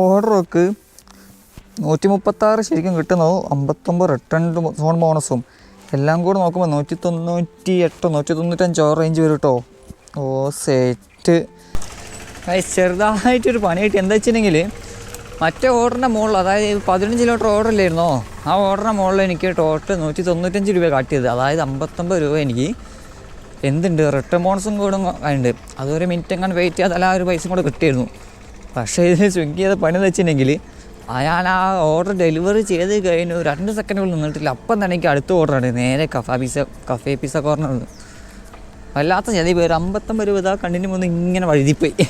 ഓർഡറൊക്കെ നൂറ്റി മുപ്പത്താറ് ശരിക്കും കിട്ടുന്നത് അമ്പത്തൊമ്പത് റിട്ടേൺ സോൺ ബോണസും എല്ലാം കൂടെ നോക്കുമ്പോൾ നൂറ്റി തൊണ്ണൂറ്റി എട്ടോ നൂറ്റി തൊണ്ണൂറ്റഞ്ചോ റേഞ്ച് വരും കേട്ടോ ഓ സെറ്റ് ചെറുതായിട്ടൊരു പണിയായിട്ട് എന്താ വെച്ചിട്ടുണ്ടെങ്കിൽ മറ്റേ ഓർഡറിന്റെ മുകളിൽ അതായത് പതിനഞ്ച് കിലോമീറ്റർ ഓർഡർ ഇല്ലായിരുന്നോ? ആ ഓർഡറിന്റെ മുകളിൽ എനിക്ക് ടോട്ടൽ നൂറ്റി തൊണ്ണൂറ്റഞ്ച് രൂപ കാട്ടിയത്. അതായത് അമ്പത്തൊമ്പത് രൂപ എനിക്ക് എന്തുണ്ട്? റിട്ടേൺ ബോണസും കൂടെ ഉണ്ട്. അതൊരു മിനിറ്റ് എങ്ങനെ വെയിറ്റ് ചെയ്താൽ ആ ഒരു പൈസ കൂടെ കിട്ടിയിരുന്നു. പക്ഷേ ഇതിന് സ്വിഗ്ഗി ചെയ്ത പണി വെച്ചിട്ടുണ്ടെങ്കിൽ അയാൾ ആ ഓർഡർ ഡെലിവറി ചെയ്ത് കഴിഞ്ഞ് രണ്ട് സെക്കൻഡുകൾ നിന്നിട്ടില്ല. അപ്പം തന്നെ എനിക്ക് അടുത്ത ഓർഡറാണ് നേരെ കഫാ പിസ കഫേ പിസ കോർണറിൽ വല്ലാത്ത ചതി പേര് അമ്പത്തൊമ്പത് രൂപ കണ്ണിന് മുന്ന് ഇങ്ങനെ വഴുതിപ്പോയി.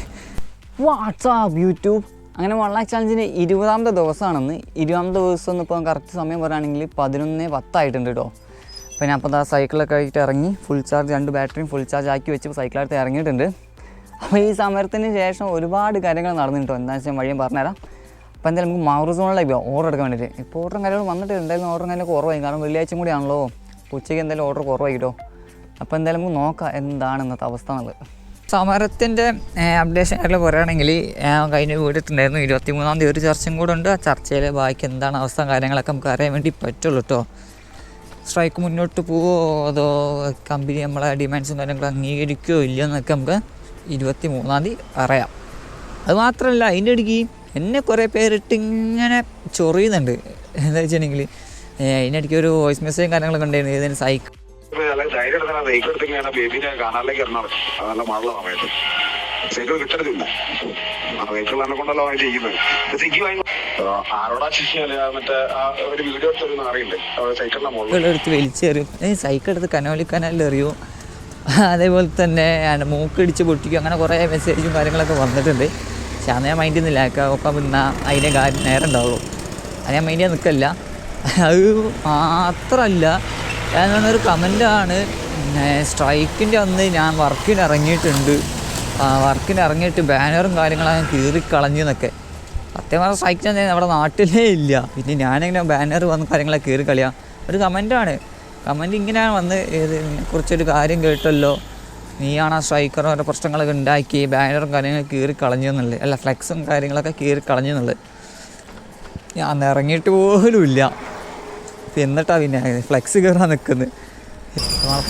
വാട്സാപ്പ് യൂട്യൂബ് അങ്ങനെ ലാക്ക് ചാലഞ്ചിന്റെ ഇരുപതാമത്തെ ദിവസമാണെന്ന്. ഇരുപതാമത്തെ ദിവസം ഒന്ന് ഇപ്പോൾ കറക്റ്റ് സമയം പറയുകയാണെങ്കിൽ പതിനൊന്ന് പത്തായിട്ടുണ്ട് കേട്ടോ അപ്പോൾ ഞാൻ അപ്പോൾ ആ സൈക്കിളൊക്കെ ആയിട്ട് ഇറങ്ങി. ഫുൾ ചാർജ് രണ്ട് ബാറ്ററിയും ഫുൾ ചാർജ് ആക്കി വെച്ച് സൈക്കിളായിട്ട് ഇറങ്ങിയിട്ടുണ്ട്. അപ്പോൾ ഈ സമരത്തിന് ശേഷം ഒരുപാട് കാര്യങ്ങൾ നടന്നിട്ടോ എന്താ വെച്ചാൽ വഴിയും പറഞ്ഞുതരാം. അപ്പോൾ എന്തായാലും നമുക്ക് മാറുസോണിലേക്ക് പോകാം ഓർഡർ എടുക്കാൻ വേണ്ടിയിട്ട്. ഇപ്പോൾ ഓർഡറും കാര്യങ്ങളും വന്നിട്ട് എന്തായാലും ഓർഡർ കാര്യങ്ങൾ കുറവായി. കാരണം വെള്ളിയാഴ്ചയും കൂടി ആണല്ലോ. ഉച്ചയ്ക്ക് എന്തായാലും ഓർഡർ കുറവായിട്ടോ അപ്പോൾ എന്തായാലും നമുക്ക് നോക്കാം എന്താണ് ഇന്നത്തെ അവസ്ഥ എന്നുള്ളത്. സമരത്തിന്റെ അപ്ഡേഷൻ ആയിട്ട് പറയുകയാണെങ്കിൽ കഴിഞ്ഞ വീടിട്ടുണ്ടായിരുന്നു ഇരുപത്തി മൂന്നാം തീയതി ഒരു ചർച്ചയും കൂടെ ഉണ്ട്. ആ ചർച്ചയിൽ ബാക്കി എന്താണ് അവസ്ഥ കാര്യങ്ങളൊക്കെ നമുക്ക് അറിയാൻ വേണ്ടി പറ്റുള്ളൂ കേട്ടോ. സ്ട്രൈക്ക് മുന്നോട്ട് പോവോ? അതോ കമ്പനി നമ്മളെ ഡിമാൻഡ്സും കാര്യങ്ങളും അംഗീകരിക്കുകയോ ഇല്ലയോ എന്നൊക്കെ നമുക്ക് ഇരുപത്തി മൂന്നാം തീയതി അറിയാം അതുമാത്രമല്ല അതിന്റെ ഇടയ്ക്ക് എന്നെ കുറേ പേരിട്ട് ഇങ്ങനെ ചൊറിയുന്നുണ്ട്. എന്താ വെച്ചിട്ടുണ്ടെങ്കിൽ അതിന്റെ ഇടയ്ക്ക് ഒരു വോയിസ് മെസ്സേജും കാര്യങ്ങളൊക്കെ ഉണ്ടായിരുന്നു. ഇതിന് സൈക്കിൾ ബേബിനെ കാണാനിലേക്ക് സമയത്ത്. സൈക്കിൾ കിട്ടരുതില്ല. കൊണ്ടല്ലോ വാങ്ങി ആരോടാ മറ്റേ ഒരു വീഡിയോ എടുത്തൊരു അറിയില്ലേ സൈക്കിളിന്റെ മുകളിൽ. എടുത്ത് വലിച്ചെറിയും. സൈക്കിൾ എടുത്ത് കനോലി കനാലിൽ എറിയും. അതേപോലെ തന്നെ മൂക്കടിച്ച് പൊട്ടിക്കും. അങ്ങനെ കുറേ മെസ്സേജും കാര്യങ്ങളൊക്കെ വന്നിട്ടുണ്ട്. പക്ഷെ അന്ന് ഞാൻ മൈൻഡിൽ നിന്നില്ല ഒക്കെ പിന്നെ അതിന്റെ കാര്യം നേരം ഉണ്ടാവുള്ളൂ. അത് ഞാൻ മൈൻഡിൽ നിൽക്കല്ല അത് മാത്രമല്ല ഞാൻ ഒരു കമന്റാണ് സ്ട്രൈക്കിന്റെ അന്ന് ഞാൻ വർക്കിന് ഇറങ്ങിയിട്ടുണ്ട്. വർക്കിന് ഇറങ്ങിയിട്ട് ബാനറും കാര്യങ്ങളും കാര്യങ്ങളൊക്കെ കീറിക്കളഞ്ഞു എന്നൊക്കെ. സത്യം പറഞ്ഞാൽ സ്ട്രൈക്ക് തന്നെ നമ്മുടെ നാട്ടിലേ ഇല്ല. പിന്നെ ഞാനെങ്ങനെ ബാനർ വന്ന് കാര്യങ്ങളൊക്കെ കീറി കളിയാം? ഒരു കമന്റാണ് കമന്റ് ഇങ്ങനെയാണ് വന്ന് കുറച്ചൊരു കാര്യം കേട്ടല്ലോ. നീയാണ് ആ സ്ട്രൈക്കർ ഓരോ പ്രശ്നങ്ങളൊക്കെ ഉണ്ടാക്കി ബാനറും കാര്യങ്ങളൊക്കെ കീറി കളഞ്ഞു എന്നുള്ളത് അല്ല ഫ്ലെക്സും കാര്യങ്ങളൊക്കെ കീറി കളഞ്ഞു എന്നുള്ളത് ഞാൻ ഇറങ്ങിയിട്ട് പോലും ഇല്ല. എന്നിട്ടാണ് എന്നിട്ടാ പിന്നെ ഫ്ലെക്സ് കയറാൻ നിൽക്കുന്നത്.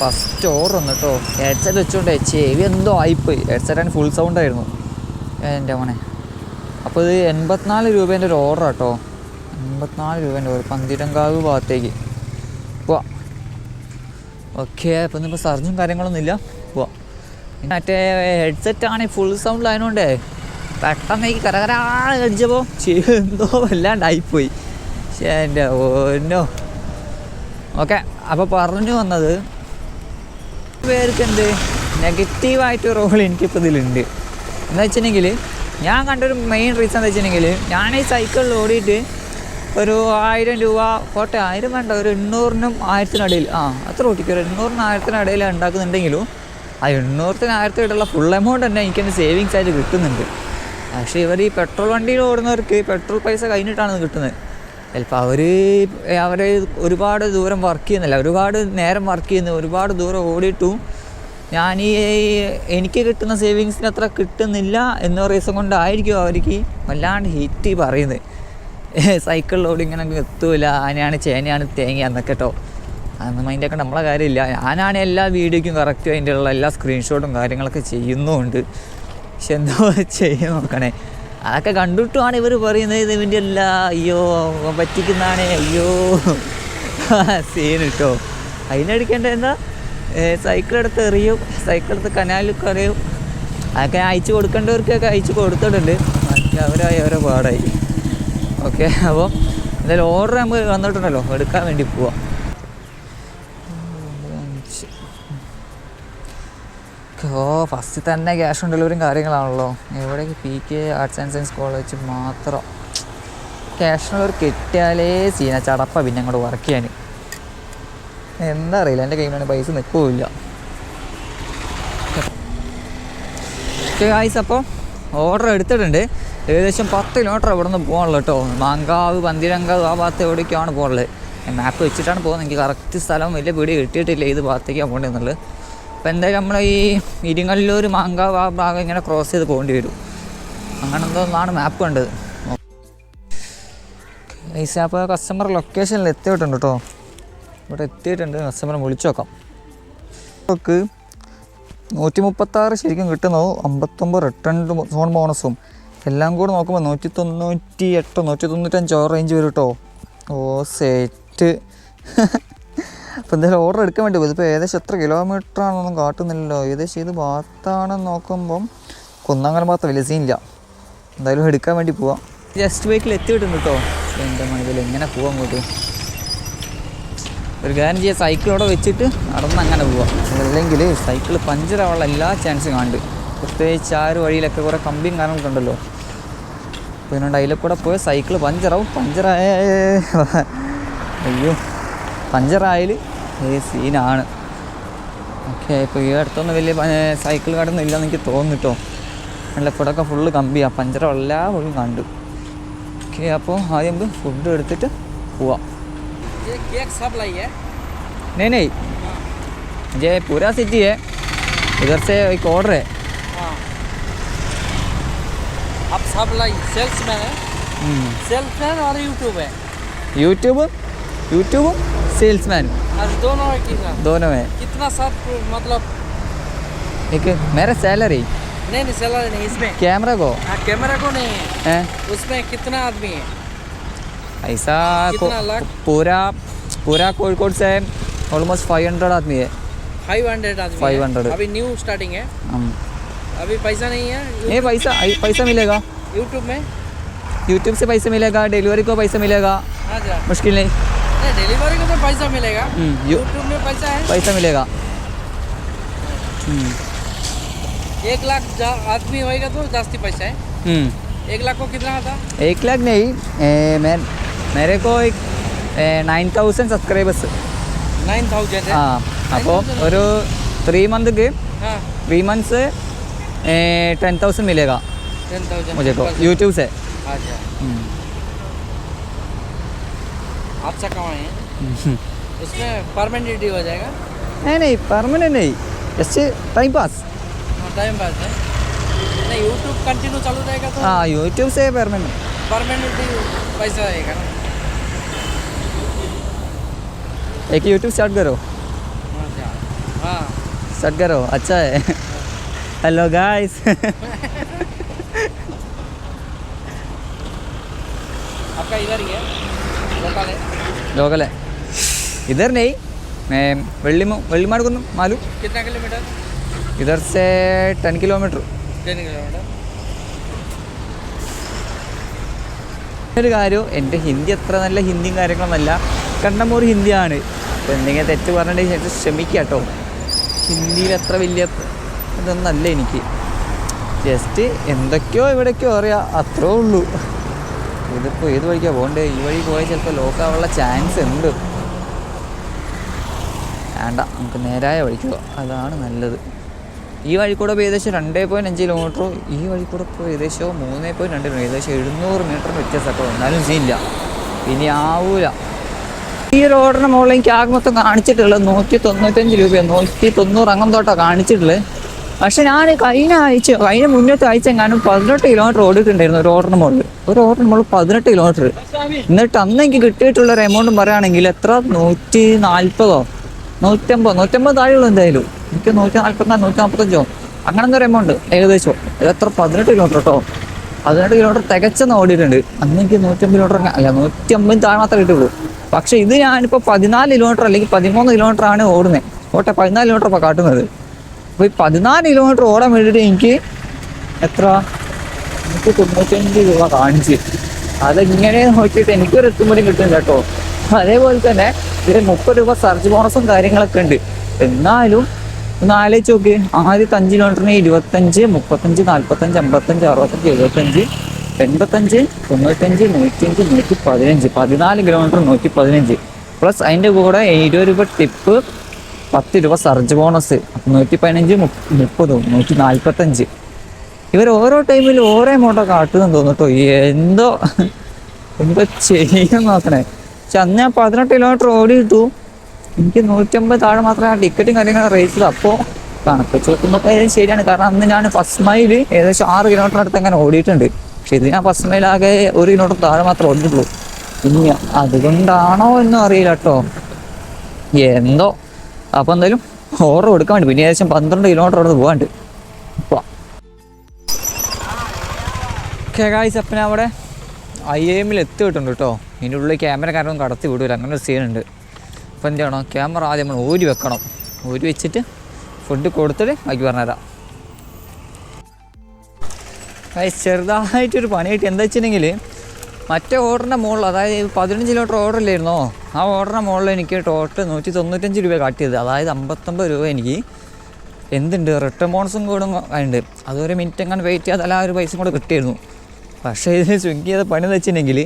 ഫസ്റ്റ് ഓർഡർ വന്നു കേട്ടോ ഹെഡ്സെറ്റ് വെച്ചുകൊണ്ട് ചെവി എന്തോ ആയിപ്പോയി. ഹെഡ്സെറ്റാണ് ഫുൾ സൗണ്ട് ആയിരുന്നു. എന്റെ മോനെ. അപ്പോൾ ഇത് എൺപത്തിനാല് രൂപേന്റെ ഒരു ഓർഡർ കേട്ടോ എൺപത്തിനാല് രൂപേന്റെ ഒരു പന്തിരങ്കാവ് ഭാഗത്തേക്ക്. ഓക്കെ അപ്പം ഇന്നിപ്പോൾ സർജും കാര്യങ്ങളൊന്നും ഇല്ല. പോവാം. മറ്റേ ഹെഡ്സെറ്റ് ആണ് ഫുൾ സൗണ്ട് ആയതുകൊണ്ടേ പെട്ടെന്ന് ഈ കരകരാ അടിച്ചപ്പോൾ എന്തോ വല്ലാണ്ടായിപ്പോയി. ശേ എന്റെ ഓന്നോ ഓക്കെ അപ്പോൾ പറഞ്ഞു വന്നത് പേർക്ക് എന്ത് നെഗറ്റീവായിട്ട് റോൾ എനിക്കിപ്പോൾ ഇതിലുണ്ട്. എന്താ വെച്ചിട്ടുണ്ടെങ്കിൽ ഞാൻ കണ്ടൊരു മെയിൻ റീസൺ എന്താ വെച്ചിട്ടുണ്ടെങ്കിൽ ഞാൻ ഈ സൈക്കിളിൽ ഓടിയിട്ട് ഒരു ആയിരം രൂപ പോട്ടെ ആയിരം വേണ്ട ഒരു എണ്ണൂറിനും ആയിരത്തിനിടയിൽ ആ അത്ര കൂട്ടിക്ക് ഒരു എണ്ണൂറിനും ആയിരത്തിനിടയിൽ ഉണ്ടാക്കുന്നുണ്ടെങ്കിലും ആ എണ്ണൂറത്തിന് ആയിരത്തിനുള്ള ഫുൾ എമൗണ്ട് തന്നെ എനിക്കെന്റെ സേവിങ്സ് ആയിട്ട് കിട്ടുന്നുണ്ട്. പക്ഷേ ഇവർ ഈ പെട്രോൾ വണ്ടിയിൽ ഓടുന്നവർക്ക് പെട്രോൾ പൈസ കഴിഞ്ഞിട്ടാണ് കിട്ടുന്നത്. ചിലപ്പോൾ അവർ അവർ ഒരുപാട് ദൂരം വർക്ക് ചെയ്യുന്നില്ല ഒരുപാട് നേരം വർക്ക് ചെയ്യുന്നു ഒരുപാട് ദൂരം ഓടിയിട്ടും ഞാൻ ഈ എനിക്ക് കിട്ടുന്ന സേവിങ്സിന് അത്ര കിട്ടുന്നില്ല എന്ന റീസൺ കൊണ്ടായിരിക്കും അവർക്ക് വല്ലാണ്ട് ഹിറ്റ് പറയുന്നത്. സൈക്കിളിലോട് ഇങ്ങനെ എത്തൂല. ആനയാണ് ചേനയാണ് തേങ്ങ എന്നൊക്കെ കേട്ടോ അതൊന്നും അതിന്റെ ഒക്കെ നമ്മളെ കാര്യമില്ല. ഞാനാണ് എല്ലാ വീഡിയോയ്ക്കും കറക്റ്റ് അതിന്റെ ഉള്ള എല്ലാ സ്ക്രീൻഷോട്ടും കാര്യങ്ങളൊക്കെ ചെയ്യുന്നുമുണ്ട് പക്ഷെ എന്തോ ചെയ്ത് നോക്കണേ. അതൊക്കെ കണ്ടിട്ടുമാണ് ഇവർ പറയുന്നത്. ഇത് ഇവന്റെ അല്ല അയ്യോ പറ്റിക്കുന്നതാണ് അയ്യോ. സീൻ കേട്ടോ അതിനടിക്കേണ്ട എന്താ? സൈക്കിൾ എടുത്ത് എറിയും. സൈക്കിൾ എടുത്ത് കനാലിൽ കറിയും. അതൊക്കെ അയച്ചു കൊടുക്കേണ്ടവർക്കൊക്കെ അയച്ചു കൊടുത്തിട്ടുണ്ട്. അവരായി അവരെ പാടായി. ഓക്കെ അപ്പോൾ എന്തായാലും ഓർഡർ നമുക്ക് വന്നിട്ടുണ്ടല്ലോ. എടുക്കാൻ വേണ്ടി പോവാം. ഓ ഫസ്റ്റ് തന്നെ ക്യാഷ് ഓൺ ഡെലിവറിയും കാര്യങ്ങളാണല്ലോ. എവിടേക്ക് P K arts and science college മാത്രം. ക്യാഷ് ഓൺ ഡെലിവറി കിട്ടിയാലേ സീന. ചടപ്പ പിന്നെ അങ്ങോട്ട് വർക്ക് ചെയ്യാൻ. എന്താ അറിയില്ല എന്റെ കയ്യിലാണ് പൈസ നിൽക്കുകയില്ല ഓക്കെ ഗായ്സ് അപ്പോൾ ഓർഡർ എടുത്തിട്ടുണ്ട്. ഏകദേശം പത്ത് കിലോമീറ്റർ ഇവിടെ നിന്ന് പോകാനുള്ളൂ കേട്ടോ. മാങ്കാവ് പന്തിരങ്കാവ് ആ ഭാഗത്ത് എവിടേക്കാണ് പോകാനുള്ളത് മാപ്പ് വെച്ചിട്ടാണ് പോകുന്നത്. എനിക്ക് കറക്റ്റ് സ്ഥലം വലിയ പിടി കിട്ടിയിട്ടില്ല ഏത് ഭാഗത്തേക്കാണ് പോകേണ്ടതെന്നുള്ളത്. അപ്പോൾ എന്തായാലും നമ്മൾ ഈ ഇരിങ്ങല്ലൂർ മാങ്കാവ് ആ ഭാഗം ഇങ്ങനെ ക്രോസ് ചെയ്ത് പോകേണ്ടി വരും. അങ്ങനെ എന്തോന്നാണ് മാപ്പ് കണ്ടത്. ഈ അപ്പോൾ കസ്റ്റമർ ലൊക്കേഷനിൽ എത്തിയിട്ടുണ്ട് കേട്ടോ. ഇവിടെ എത്തിയിട്ടുണ്ട്. കസ്റ്റമറെ വിളിച്ചു നോക്കാം. നമുക്ക് നൂറ്റി മുപ്പത്താറ് ശരിക്കും കിട്ടുന്നു അമ്പത്തൊമ്പത് റിട്ടേൺ ഫോൺ ബോണസും എല്ലാം കൂടെ നോക്കുമ്പോൾ നൂറ്റി തൊണ്ണൂറ്റി എട്ടോ നൂറ്റി തൊണ്ണൂറ്റഞ്ചോ റേഞ്ച് വരും കേട്ടോ ഓ സെറ്റ് അപ്പോൾ എന്തായാലും ഓർഡർ എടുക്കാൻ വേണ്ടി പോയി. ഇതിപ്പോൾ ഏകദേശം എത്ര കിലോമീറ്റർ ആണെന്നൊന്നും കാട്ടുന്നില്ലല്ലോ. ഏകദേശം ഇത് ഭാഗത്താണെന്ന് നോക്കുമ്പം കുന്നങ്കലം ഭാഗത്ത് വലിയ സീനില്ല എന്തായാലും എടുക്കാൻ വേണ്ടി പോവാം. ജസ്റ്റ് ബൈക്കിൽ എത്തിയിട്ടുണ്ട് കേട്ടോ എന്റെ മണിതിൽ എങ്ങനെ പോവാം അങ്ങോട്ട്? ഒരു കാര്യം ചെയ്യാം. സൈക്കിൾ അവിടെ വെച്ചിട്ട് നടന്ന് അങ്ങനെ പോവാം. അല്ലെങ്കിൽ സൈക്കിൾ പഞ്ചറാവാനുള്ള എല്ലാ ചാൻസും കാണുന്നുണ്ട്. പ്രത്യേകിച്ച് ആ ഒരു വഴിയിലൊക്കെ കുറേ കമ്പിയും കാര്യങ്ങളൊക്കെ ഉണ്ടല്ലോ. അപ്പോൾ ഇതിനോണ്ട് അതിലെ കൂടെ പോയ സൈക്കിൾ പഞ്ചറാവും പഞ്ചറായ അയ്യോ പഞ്ചറായാൽ ഈ സീനാണ് ഓക്കെ ഇപ്പോൾ ഈ അടുത്തൊന്നും വലിയ സൈക്കിൾ കടയൊന്നും ഇല്ലെന്ന് എനിക്ക് തോന്നുന്നു കേട്ടോ നല്ല കൂടെയൊക്കെ ഫുള്ള് കമ്പിയാണ് പഞ്ചറ എല്ലാ വഴിയും കണ്ടു ഓക്കെ അപ്പോൾ ആദ്യം നമുക്ക് ഫുഡ് എടുത്തിട്ട് പോവാം ये केक सब लाई है नहीं नहीं ये पूरा सिटी है इधर से एक ऑर्डर है हाँ आप सब लाइक सेल्समैन है सेल्समैन और यूट्यूब है यूट्यूब यूट्यूब सेल्समैन दोनों है किसान दोनों है कितना साथ मतलब एक मेरा सैलरी नहीं नहीं सैलरी नहीं इसमें कैमरा को हाँ कैमरा को नहीं है, उसमें कितना आदमी है ऐसा कितना पूरा पूरा कोलकोट से ऑलमोस्ट फाइव हंड्रेड आदमी है फाइव हंड्रेड आदमी फाइव हंड्रेड अभी न्यू स्टार्टिंग है अभी पैसा नहीं है ये पैसा पैसा मिलेगा यूट्यूब में यूट्यूब से पैसा मिलेगा डिलीवरी को पैसा मिलेगा हाँ जा मुश्किल नहीं नहीं डिलीवरी को तो पैसा मिलेगा हम्म, यू- यूट्यूब में पैसा है पैसा मिलेगा हम्म, एक लाख जा- आदमी होएगा तो जास्ती पैसा है हम्म। एक लाख को कितना आता एक लाख नहीं ए, मैं मेरे को एक nine thousand subscribers nine thousand ആ है അപ്പോൾ ഒരു ത്രീ മന്ത്ക്ക് हाँ ത്രീ मंथ्स टेन थाउज़ेंड मिलेगा। टेन थाउज़ेंड मुझे को यूट्यूब से। अच्छा। हम्म, अच्छा कमाए। हैं हम्म। उसमें परमानेंट हो जाएगा? नहीं नहीं परमानेंट नहीं। Just time pass time pass है। नहीं यूट्यूब कंटिन्यू चालू रहेगा तो हाँ यूट्यूब से परमानेंट परमानेंट पैसा आएगा ना। एक यूट्यूब स्टार्ट करो। अच्छा। हाँ। स्टार्ट करो। अच्छा है। ഹലോ ഗായ്സ് ലോക്കലെ ഇധർ നെയ് വെള്ളിമ വെള്ളിമാട് കുന്നും മാലു. കിലോമീറ്റർ? ഇധർ സെ ടെൻ കിലോമീറ്റർ. ഒരു കാര്യം എന്റെ ഹിന്ദി അത്ര നല്ല ഹിന്ദിയും കാര്യങ്ങളൊന്നുമല്ല. കണ്ണമൂർ ഹിന്ദിയാണ്. എന്തെങ്കിലും തെറ്റ് പറഞ്ഞിട്ടുണ്ടെങ്കിൽ ക്ഷമിക്കാം കേട്ടോ. ഹിന്ദിയിൽ അത്ര വലിയ ഇതൊന്നല്ല എനിക്ക്. ജസ്റ്റ് എന്തൊക്കെയോ എവിടേക്കോ അറിയാം. അത്രേ ഉള്ളൂ. ഇതിപ്പോൾ ഏത് വഴിക്കാണ് പോകണ്ടേ? ഈ വഴി പോയാൽ ചിലപ്പോൾ ലോക്കാവാനുള്ള ചാൻസ് ഉണ്ട്. വേണ്ട നമുക്ക് നേരായ വഴിക്ക് അതാണ് നല്ലത്. ഈ വഴി കൂടെ ഇപ്പോൾ ഏകദേശം രണ്ടേ പോയിന്റ് അഞ്ച് കിലോമീറ്ററും ഈ വഴി കൂടെ ഇപ്പോൾ ഏകദേശം മൂന്നേ പോയിന്റ് രണ്ട് കിലോമീറ്റർ ഏകദേശം എഴുന്നൂറ് മീറ്റർ വ്യത്യാസം വന്നാലും സീനില്ല. ഇനി ആവൂല. ഈ റോഡിന് മുകളിൽ എനിക്ക് ആകെ മൊത്തം കാണിച്ചിട്ടുള്ളത് നൂറ്റി തൊണ്ണൂറ്റഞ്ച് രൂപയാണ് നൂറ്റി തൊണ്ണൂറ് അങ്ങം തൊട്ടാ കാണിച്ചിട്ടുള്ളത്. പക്ഷെ ഞാൻ കഴിഞ്ഞ ആഴ്ച കഴിഞ്ഞ മുന്നത്തെ ആഴ്ച എങ്ങാനും പതിനെട്ട് കിലോമീറ്റർ ഓടിയിട്ടുണ്ടായിരുന്നു ഒരു ഓർഡറിന് മുകളിൽ. ഒരു ഓർഡറിന് മുകളിൽ പതിനെട്ട് കിലോമീറ്റർ എന്നിട്ട് അന്ന് എനിക്ക് കിട്ടിയിട്ടുള്ള ഒരു എമൗണ്ട് പറയുകയാണെങ്കിൽ എത്ര? നൂറ്റി നാൽപ്പതോ നൂറ്റമ്പത്? നൂറ്റമ്പത് താഴെയുള്ളൂ എന്തായാലും. എനിക്ക് നൂറ്റി നാൽപ്പത്തിനാല് നൂറ്റി നാൽപ്പത്തഞ്ചോ അങ്ങനെ ഒരു എമൗണ്ട് ഏകദേശം എത്ര? പതിനെട്ട് കിലോമീറ്റർ കേട്ടോ പതിനെട്ട് കിലോമീറ്റർ തികച്ചെന്ന് ഓടിയിട്ടുണ്ട്. അന്ന് എനിക്ക് നൂറ്റമ്പത് കിലോമീറ്റർ അല്ല നൂറ്റി അമ്പത് താഴെ മാത്രമേ കിട്ടുള്ളൂ പക്ഷേ ഇത് ഞാനിപ്പോൾ പതിനാല് കിലോമീറ്റർ അല്ലെങ്കിൽ പതിമൂന്ന് കിലോമീറ്റർ ആണ് ഓടുന്നത്. ഓട്ടെ പതിനാല് കിലോമീറ്റർ ഇപ്പോൾ കാട്ടുന്നത്. അപ്പോൾ ഈ പതിനാല് കിലോമീറ്റർ ഓടാൻ വേണ്ടിയിട്ട് എനിക്ക് എത്ര? എനിക്ക് തൊണ്ണൂറ്റഞ്ച് രൂപ കാണിച്ച് അതെങ്ങനെ നോക്കിയിട്ട് എനിക്കൊരു എത്തുമ്പോഴും കിട്ടും കേട്ടോ. അതേപോലെ തന്നെ ഇതിൽ മുപ്പത് രൂപ സർജ് ബോണസും കാര്യങ്ങളൊക്കെ ഉണ്ട്. എന്നാലും ഒന്ന് ആലോചിച്ച് നോക്ക്. ആദ്യത്തെ അഞ്ച് കിലോമീറ്ററിന് ഇരുപത്തഞ്ച് മുപ്പത്തഞ്ച് നാൽപ്പത്തഞ്ച് അമ്പത്തഞ്ച് അറുപത്തഞ്ച് എഴുപത്തഞ്ച് എൺപത്തഞ്ച് തൊണ്ണൂറ്റഞ്ച് നൂറ്റഞ്ച് നൂറ്റി പതിനഞ്ച് പതിനാല് കിലോമീറ്റർ നൂറ്റി പതിനഞ്ച് പ്ലസ് അതിന്റെ കൂടെ ഇരുപത് രൂപ ടിപ്പ് പത്ത് രൂപ സർജ് ബോണസ് നൂറ്റി പതിനഞ്ച് മുപ്പതും നൂറ്റി നാൽപ്പത്തഞ്ച് ഇവർ ഓരോ ടൈമിൽ ഓരോ എമൗണ്ടോ കാട്ടുന്നു തോന്നിട്ടോ എന്തോ എന്തോ ചെയ്യാൻ നോക്കണേ. പക്ഷെ അന്ന് ഞാൻ പതിനെട്ട് കിലോമീറ്റർ ഓടിയിട്ടു. എനിക്ക് നൂറ്റമ്പത് താഴെ മാത്രമേ ആ ടിക്കറ്റും കാര്യങ്ങളും ചെയ്തു അപ്പോൾ കണക്ക് ചോദിക്കുമ്പോഴത്തേക്കും ശരിയാണ്. കാരണം അന്ന് ഞാൻ ഫസ്റ്റ് മൈൽ ഏകദേശം ആറ് കിലോമീറ്റർ അടുത്ത് അങ്ങനെ ഓടിയിട്ടുണ്ട്. പക്ഷെ ഇത് ഞാൻ ഫസ്റ്റ് മൈൽ ആകെ ഒരു കിലോമീറ്റർ താഴെ മാത്രമേ ഓടിയിട്ടുള്ളൂ. ഇനി അതുകൊണ്ടാണോ എന്നും അറിയില്ല കേട്ടോ എന്തോ അപ്പോൾ എന്തായാലും ഓർഡർ കൊടുക്കാൻ വേണ്ടി. പിന്നെ ഏകദേശം പന്ത്രണ്ട് കിലോമീറ്റർ അവിടെ പോകാണ്ട് ഗായ്സ് അപ്പം അവിടെ ഐ എമ്മിൽ എത്തിയിട്ടുണ്ട് കേട്ടോ ഇതിന്റെ ഉള്ളിൽ ക്യാമറ കാരണം കടത്തി വിടൂല. അങ്ങനെ ഒരു സീനുണ്ട് അപ്പോൾ എന്ത് ചെയ്യണം ക്യാമറ ആദ്യം നമ്മൾ ഊരി വെക്കണം. ഊരി വെച്ചിട്ട് ഫുഡ് കൊടുത്തിട്ട് ബാക്കി പറഞ്ഞുതരാം. ചെറുതായിട്ടൊരു പണി പണിയായിട്ട് എന്താ വെച്ചിട്ടുണ്ടെങ്കിൽ മറ്റേ ഓർഡറിന്റെ മുകളിൽ അതായത് പതിനഞ്ച് കിലോമീറ്റർ ഓർഡർ ഇല്ലായിരുന്നോ ആ ഓർഡറിന്റെ മുകളിൽ എനിക്ക് ടോട്ടൽ നൂറ്റി തൊണ്ണൂറ്റഞ്ച് രൂപ കാട്ടിയത് അതായത് അമ്പത്തൊമ്പത് രൂപ എനിക്ക് എന്തുണ്ട് റിട്ടേൺ ബോണസും കൂടും ഉണ്ട് അതൊരു മിനിറ്റ് എങ്ങനെ വെയിറ്റ് ചെയ്താൽ ആ ഒരു പൈസ കൂടെ കിട്ടിയിരുന്നു. പക്ഷേ ഇതിൽ സ്വിഗ്ഗി ചെയ്ത പണി വെച്ചിട്ടുണ്ടെങ്കിൽ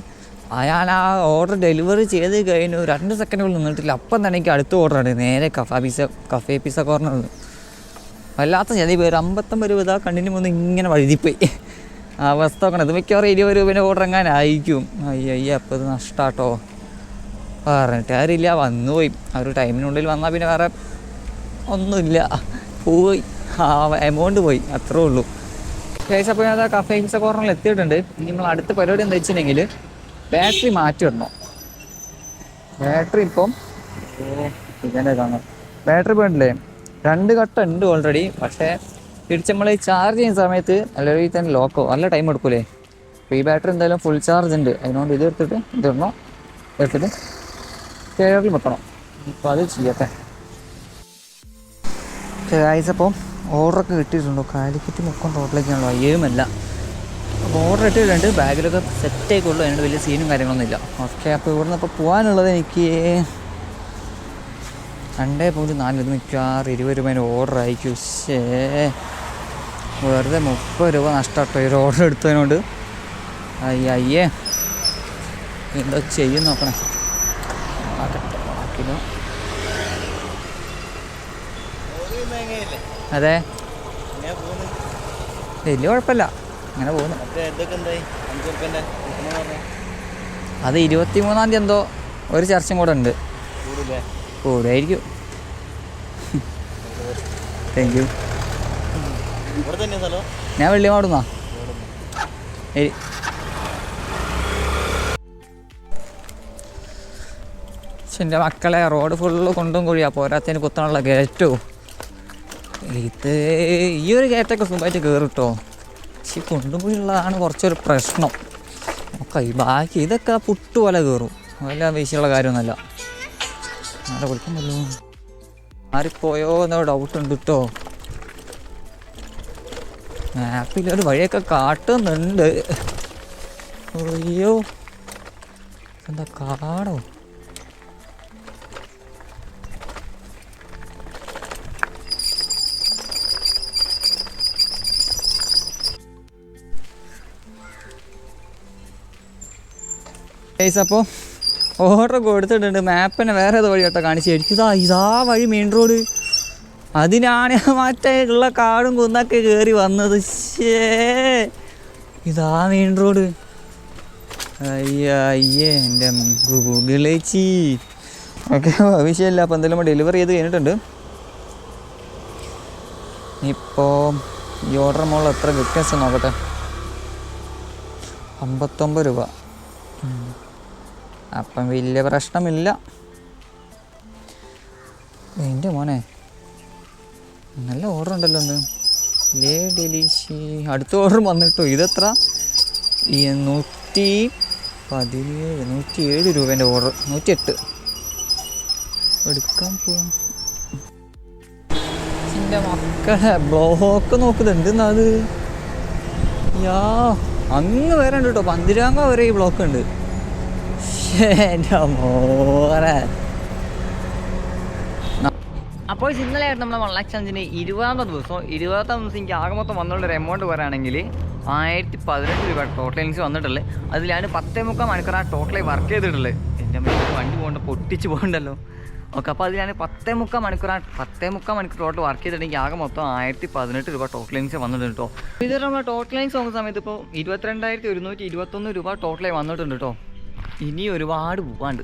അയാൾ ആ ഓർഡർ ഡെലിവറി ചെയ്ത് കഴിഞ്ഞു രണ്ട് സെക്കൻഡുകൾ നിന്നിട്ടില്ല. അപ്പം തന്നെ എനിക്ക് അടുത്ത ഓർഡർ ആണ് നേരെ cafe pizza cafe pizza corner വല്ലാത്ത ചതി പേര് അമ്പത്തൊമ്പത് രൂപ കണ്ണിന് മുന്ന് ഇങ്ങനെ വഴുതിപ്പോയി. അവസ്ഥ നോക്കണം. ഇത് മിക്കവാറും ഇരുപത് രൂപേന്റെ ഓർഡർ എങ്ങനെ ആയിരിക്കും അയ്യോ അയ്യോ അപ്പോൾ ഇത് നഷ്ടാട്ടോ. പറഞ്ഞിട്ട് ആരില്ല വന്നുപോയി. ആ ഒരു ടൈമിനുള്ളിൽ വന്നാൽ പിന്നെ വേറെ ഒന്നുമില്ല. പോയി. ആ എമൗണ്ട് പോയി. അത്രേ ഉള്ളൂ. കേസ് അപ്പോൾ ഞാൻ കഫേ കോർണറിൽ എത്തിയിട്ടുണ്ട്. ഇനി നമ്മൾ അടുത്ത പരിപാടി എന്താ വെച്ചിട്ടുണ്ടെങ്കിൽ ബാറ്ററി മാറ്റി ഇടണം ബാറ്ററി ഇപ്പം ഇതിന്റെ കാണാം. ബാറ്ററി വേണ്ടില്ലേ രണ്ട് ഘട്ടം ഉണ്ട് ഓൾറെഡി പക്ഷേ തിരിച്ച് നമ്മൾ ചാർജ് ചെയ്യുന്ന സമയത്ത് നല്ല രീതിയിൽ തന്നെ ലോക്കോ നല്ല ടൈം എടുക്കൂലേ? അപ്പോൾ ഈ ബാറ്ററി എന്തായാലും ഫുൾ ചാർജ് ഉണ്ട്. അതിനോണ്ട് ഇത് എടുത്തിട്ട് ഇതിടണം എടുത്തിട്ട് കയറി വെക്കണം. അപ്പോൾ അത് ചെയ്യട്ടെ. അപ്പോൾ ഓർഡറൊക്കെ കിട്ടിയിട്ടുണ്ടോ. കാലിക്കറ്റ് മൊക്കം റോഡിലേക്കാണല്ലോ അയ്യേമല്ല അപ്പോൾ ഓർഡർ ഇട്ടിട്ടുണ്ട്. ബാഗിലൊക്കെ സെറ്റ് ആയിക്കോളൂ അതിനോട് വലിയ സീനും കാര്യങ്ങളൊന്നും ഇല്ല. ഓക്കെ അപ്പോൾ ഇവിടുന്ന് ഇപ്പോൾ പോകാനുള്ളത് എനിക്ക് രണ്ടേ പോയിന്റ് നാല് ഇത് മിക്കവാറും ഇരുപത് രൂപേന്റെ ഓർഡർ ആയിരിക്കും. ശേ വെറുതെ മുപ്പത് രൂപ നഷ്ടപ്പെട്ടോ ഈ ഓർഡർ എടുത്തതിനോട് അയ്യ അയ്യേ എന്തോ ചെയ്യും നോക്കണേ. അതെ. വലിയ കുഴപ്പമില്ല. അങ്ങനെ പോകുന്നു. അത് ഇരുപത്തി മൂന്നാം തീയതി എന്തോ ഒരു ചർച്ചയും കൂടെ ഉണ്ട്. കൂടുതലായിരിക്കും താങ്ക് യു ഞാൻ വെള്ളിമാടുന്നാ ശരി പക്ഷെ എന്റെ മക്കളെ റോഡ് ഫുള്ള് കൊണ്ടും കുഴിയാ. പോരാത്തതിന് കുത്താനുള്ള ഗേറ്റോ ഇത് ഈ ഒരു ഗേറ്റൊക്കെ സുഖമായിട്ട് കയറിട്ടോ പക്ഷെ കുണ്ടും കുഴിയുള്ളതാണ് കുറച്ചൊരു പ്രശ്നം. ഒക്കെ ഈ ബാക്കി ഇതൊക്കെ പുട്ട് പോലെ കയറും വല്ല വീശിയുള്ള കാര്യമൊന്നുമല്ല. ആരെ വിളിക്കുമല്ലോ മാറിപ്പോയോ എന്നോ ഡൗട്ട് ഉണ്ട് കേട്ടോ മാപ്പിൽ ഒരു വഴിയൊക്കെ കാട്ടുന്നുണ്ട്. അയ്യോ. എന്താ കാടോ? അപ്പോൾ ഓർഡർ കൊടുത്തിട്ടുണ്ട്. മാപ്പിനെ വേറെ ഏത് വഴി കേട്ടോ കാണിച്ചു ഇതാ ഇതാ വഴി മെയിൻ റോഡ് അതിനാണ് മറ്റേ ഉള്ള കാടും കുന്നൊക്കെ കയറി വന്നത്. ശേ ഇതാ മെയിൻ റോഡ്. അയ്യേ എന്റെ ഗൂഗിളേച്ചി ഓക്കെ വിഷയമില്ല. അപ്പോൾ എന്തെങ്കിലും ഡെലിവറി ചെയ്ത് കഴിഞ്ഞിട്ടുണ്ട്. ഇപ്പോൾ ഈ ഓർഡർ മോളിൽ എത്ര വ്യത്യാസം നോക്കട്ടെ? അമ്പത്തൊമ്പത് രൂപ. അപ്പം വലിയ പ്രശ്നമില്ല. എന്റെ മോനെ നല്ല ഓർഡർ ഉണ്ടല്ലോ ഒന്ന് ലേ ഡെലീഷി അടുത്ത ഓർഡർ വന്നിട്ടോ. ഇതെത്ര? നൂറ്റി പതിനേഴ് നൂറ്റി ഏഴ് രൂപേന്റെ ഓർഡർ നൂറ്റി എട്ട് എടുക്കാൻ പോവാം. എന്റെ മക്കളെ ബ്ലോക്ക് നോക്കുന്നത് അത്? യാ അങ്ങ് വരെ ഉണ്ട് കേട്ടോ. പന്തിരാങ്ക വരെ ഈ ബ്ലോക്ക് ഉണ്ട്. എന്റെ മോനെ. അപ്പോൾ ഇന്നലെയായിരുന്നു നമ്മുടെ വൺ ലാക്ക് ചാൻസിന് ഇരുപതാമത്തെ ദിവസം. ഇരുപതാമത്തെ ദിവസം എനിക്ക് ആകെ മൊത്തം വന്നുള്ള ഒരു എമൗണ്ട് പറയുകയാണെങ്കിൽ ആയിരത്തി പതിനെട്ട് രൂപ ടോട്ടൽ എനിക്ക് വന്നിട്ടുള്ളത്. അതിലാണ് പത്തേ മുക്കാൽ മണിക്കൂർ ആ ടോട്ടലായി വർക്ക് ചെയ്തിട്ടുള്ളത്. എന്റെ അമ്മ വണ്ടി പോകണ്ട പൊട്ടിച്ച് പോകണ്ടല്ലോ. ഓക്കെ അപ്പോൾ അതിലാണ് പത്തേ മുക്കാൽ മണിക്കൂർ ആ പത്തേ മുക്കാൽ മണിക്കൂർ ടോട്ടൽ വർക്ക് ചെയ്തിട്ടുണ്ടെങ്കിൽ ആകെ മൊത്തം ആയിരത്തി പതിനെട്ട് രൂപ ടോട്ടൽ ഇൻസ് വന്നിട്ടുണ്ട് കേട്ടോ ഇത് നമ്മൾ ടോട്ടൽ ലൈൻസ് നോക്കുന്ന സമയത്ത് ഇപ്പോൾ ഇരുപത്തിരണ്ടായിരത്തി ഒരുന്നൂറ്റി ഇരുപത്തൊന്ന് രൂപ ടോട്ടലായി വന്നിട്ടുണ്ട് കേട്ടോ ഇനി ഒരുപാട് പോകാണ്ട്